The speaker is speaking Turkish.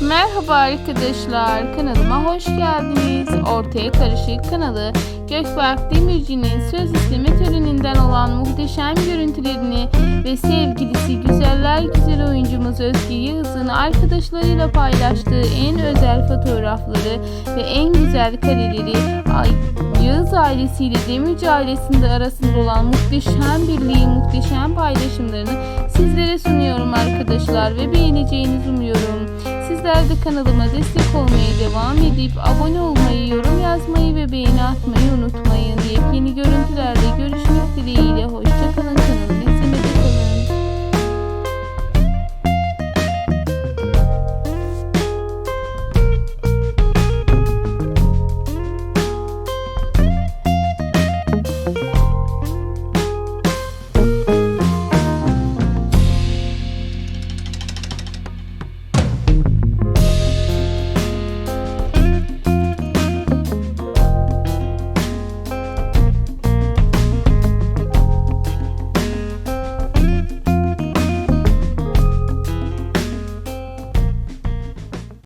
Merhaba arkadaşlar, kanalıma hoş geldiniz. Ortaya Karışık kanalı Gökberk Demirci'nin söz isteme töreninden olan muhteşem görüntülerini ve sevgilisi güzeller güzel oyuncumuz Özge Yağız'ın arkadaşlarıyla paylaştığı en özel fotoğrafları ve en güzel kareleri Yağız ailesiyle Demirci ailesinde arasında olan muhteşem birliği, muhteşem paylaşımlarını sizlere sunuyorum arkadaşlar ve beğeneceğinizi umuyorum. Sizler de kanalıma destek olmaya devam edip abone olmayı, yorum yazmayı ve beğeni atmayı unutmayın.